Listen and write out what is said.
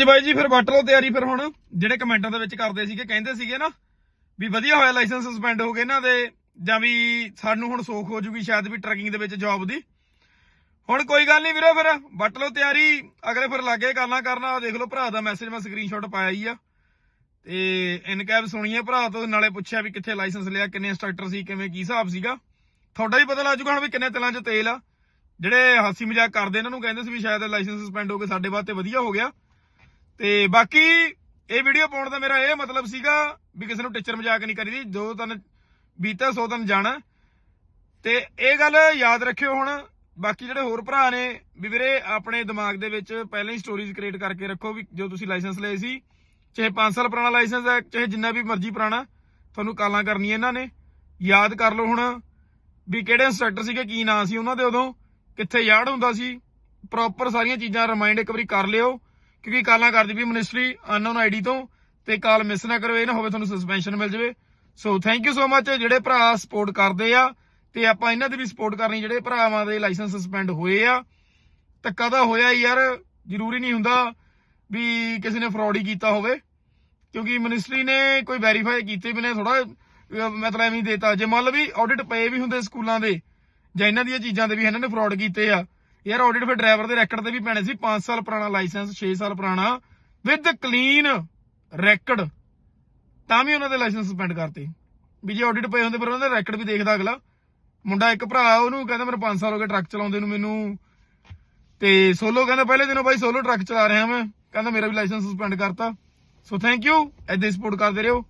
ਜੀ ਬਾਈ ਜੀ, ਫਿਰ ਵੱਟ ਲਓ ਤਿਆਰੀ ਫਿਰ ਹੁਣ। ਜਿਹੜੇ ਕਮੈਂਟਾਂ ਦੇ ਵਿੱਚ ਕਰਦੇ ਸੀਗੇ, ਕਹਿੰਦੇ ਸੀਗੇ ਨਾ ਵੀ ਵਧੀਆ ਹੋਇਆ ਲਾਇਸੈਂਸ ਸਸਪੈਂਡ ਹੋ ਗਏ ਇਹਨਾਂ ਦੇ, ਜਾਂ ਵੀ ਸਾਨੂੰ ਹੁਣ ਸੋਖ ਹੋ ਜੂਗੀ ਸ਼ਾਇਦ ਵੀ ਟਰੱਕਿੰਗ ਦੇ ਵਿੱਚ ਜੌਬ ਦੀ। ਹੁਣ ਕੋਈ ਗੱਲ ਨਹੀਂ ਵੀਰੇ ਫਿਰ, ਵੱਟ ਲਓ ਤਿਆਰੀ, ਅਗਲੇ ਫਿਰ ਲੱਗੇ ਕਰਨਾ ਕਰਨਾ ਦੇਖ ਲਓ ਭਰਾ ਦਾ ਮੈਸੇਜ ਮੈਂ ਸਕਰੀਨਸ਼ਾਟ ਪਾਇਆ ਹੀ ਆ। ਤੇ ਇਨਕੈਬ ਸੁਣੀਏ ਭਰਾ ਤੋਂ, ਨਾਲੇ ਪੁੱਛਿਆ ਵੀ ਕਿੱਥੇ ਲਾਇਸੈਂਸ ਲਿਆ, ਕਿੰਨੇ ਇੰਸਟ੍ਰਕਟਰ ਸੀ, ਕਿਵੇਂ, ਕੀ ਹਿਸਾਬ ਸੀਗਾ। ਤੁਹਾਡਾ ਵੀ ਪਤਾ ਲੱਗ ਜੂਗਾ ਹੁਣ ਵੀ ਕਿੰਨੇ ਤਿਲਾਂ 'ਚ ਤੇਲ ਆ। ਜਿਹੜੇ ਹਾਸੀ ਮਜ਼ਾਕ ਕਰਦੇ, ਇਹਨਾਂ ਨੂੰ ਕਹਿੰਦੇ ਸੀ ਵੀ ਸ਼ਾਇਦ ਲਾਇਸੈਂਸ ਸਸਪੈਂਡ ਹੋ ਕੇ ਸਾਡੇ ਵਾਸਤੇ ਵਧੀਆ ਹੋ ਗਿਆ। ਤੇ ਬਾਕੀ ਇਹ ਵੀਡੀਓ ਪਾਉਣ ਦਾ ਮੇਰਾ ਇਹ ਮਤਲਬ ਸੀਗਾ ਵੀ ਕਿਸੇ ਨੂੰ ਟੀਚਰ ਮਜ਼ਾਕ ਨਹੀਂ ਕਰੀਦੀ, ਜੋ ਤਨ ਬੀਤਾ ਸੋ ਤਨ ਜਾਣਾ। ਤੇ ਇਹ ਗੱਲ ਯਾਦ ਰੱਖਿਓ ਹੁਣ, ਬਾਕੀ ਜਿਹੜੇ ਹੋਰ ਭਰਾ ਨੇ, ਵੀ ਵੀਰੇ ਆਪਣੇ ਦਿਮਾਗ ਦੇ ਵਿੱਚ ਪਹਿਲਾਂ ਹੀ ਸਟੋਰੀਜ਼ ਕ੍ਰੀਏਟ ਕਰਕੇ ਰੱਖੋ ਵੀ ਜੋ ਤੁਸੀਂ ਲਾਇਸੈਂਸ ਲਏ ਸੀ, ਚਾਹੇ 5 ਸਾਲ ਪੁਰਾਣਾ ਲਾਇਸੈਂਸ ਹੈ, ਚਾਹੇ ਜਿੰਨਾ ਵੀ ਮਰਜ਼ੀ ਪੁਰਾਣਾ, ਤੁਹਾਨੂੰ ਕਾਲਾਂ ਕਰਨੀਆਂ ਇਹਨਾਂ ਨੇ। ਯਾਦ ਕਰ ਲਓ ਹੁਣ ਵੀ ਕਿਹੜੇ ਇੰਸਟ੍ਰਕਟਰ ਸੀਗੇ, ਕੀ ਨਾਂ ਸੀ ਉਹਨਾਂ ਦੇ ਉਦੋਂ, ਕਿੱਥੇ ਯਾਰਡ ਹੁੰਦਾ ਸੀ। ਪ੍ਰੋਪਰ ਸਾਰੀਆਂ ਚੀਜ਼ਾਂ ਰਿਮਾਈਂਡ ਇੱਕ ਵਾਰੀ ਕਰ ਲਿਓ। ਕਿਉਂਕਿ ਕਾਲਾਂ ਕਰਦੀ ਵੀ ਮਿਨਿਸਟਰੀ ਅਨਨੋਨ ਆਈਡੀ ਤੋਂ, ਤੇ ਕਾਲ ਮਿਸ ਨਾ ਕਰੋ, ਇਹ ਨਾ ਹੋਵੇ ਤੁਹਾਨੂੰ ਸਸਪੈਂਸ਼ਨ ਮਿਲ ਜਾਵੇ। So thank you so much ਜਿਹੜੇ ਭਰਾ ਸਪੋਰਟ ਕਰਦੇ ਆ, ਤੇ ਆਪਾਂ ਇਹਨਾਂ ਦੀ ਵੀ ਸਪੋਰਟ ਕਰਨੀ, ਜਿਹੜੇ ਭਰਾਵਾਂ ਦੇ ਲਾਇਸੈਂਸ ਸਸਪੈਂਡ ਹੋਏ ਆ। ਧੱਕਾ ਤਾਂ ਹੋਇਆ ਯਾਰ, ਜ਼ਰੂਰੀ ਨਹੀਂ ਹੁੰਦਾ ਵੀ ਕਿਸੇ ਨੇ ਫਰਾਡ ਹੀ ਕੀਤਾ ਹੋਵੇ। ਕਿਉਂਕਿ ਮਿਨਿਸਟਰੀ ਨੇ ਕੋਈ ਵੈਰੀਫਾਈ ਕੀਤੇ ਬਿਨੇ ਥੋੜਾ ਮਤਲਬ ਐਵੇਂ ਦੇਤਾ। ਜੇ ਮੰਨ ਲਓ ਵੀ ਆਡਿਟ ਪਏ ਵੀ ਹੁੰਦੇ ਸਕੂਲਾਂ ਦੇ, ਜਾਂ ਇਹਨਾਂ ਦੀਆਂ ਚੀਜ਼ਾਂ ਦੇ ਵੀ ਇਹਨਾਂ ਨੇ ਫਰਾਡ ਕੀਤੇ ਆ ਯਾਰ ਆਡਿਟ ਫਿਰ ਡਰਾਈਵਰ ਦੇ ਰੈਕਡ ਤੇ ਵੀ ਪੈਣੇ ਸੀ 5 ਸਾਲ ਪੁਰਾਣਾ ਲਾਇਸੈਂਸ 6 ਸਾਲ ਪੁਰਾਣਾ ਵਿਦ ਕਲੀਨ ਰੈਕਡ ਤਾਂ ਵੀ ਉਹਨਾਂ ਦੇ ਲਾਇਸੈਂਸ ਸਸਪੈਂਡ ਕਰਤੇ। ਵੀ ਜੇ ਆਡਿਟ ਪਏ ਹੁੰਦੇ ਫਿਰ ਉਹਨਾਂ ਦਾ ਰੈਕਡ ਵੀ ਦੇਖਦਾ ਅਗਲਾ। ਮੁੰਡਾ ਇੱਕ ਭਰਾ, ਉਹਨੂੰ ਕਹਿੰਦਾ ਮੈਨੂੰ 5 ਸਾਲ ਹੋ ਗਏ ਟਰੱਕ ਚਲਾਉਂਦੇ ਨੂੰ ਮੈਨੂੰ। ਤੇ ਸੋਲੋ ਕਹਿੰਦਾ, ਪਹਿਲੇ ਦਿਨੋਂ ਬਾਈ ਸੋਲੋ ਟਰੱਕ ਚਲਾ ਰਿਹਾ ਮੈਂ। ਕਹਿੰਦਾ ਮੇਰਾ ਵੀ ਲਾਇਸੈਂਸ ਸਸਪੈਂਡ ਕਰਤਾ। ਸੋ ਥੈਂਕ ਯੂ ਐਦਾਂ ਸਪੋਰਟ ਕਰਦੇ ਰਹੋ।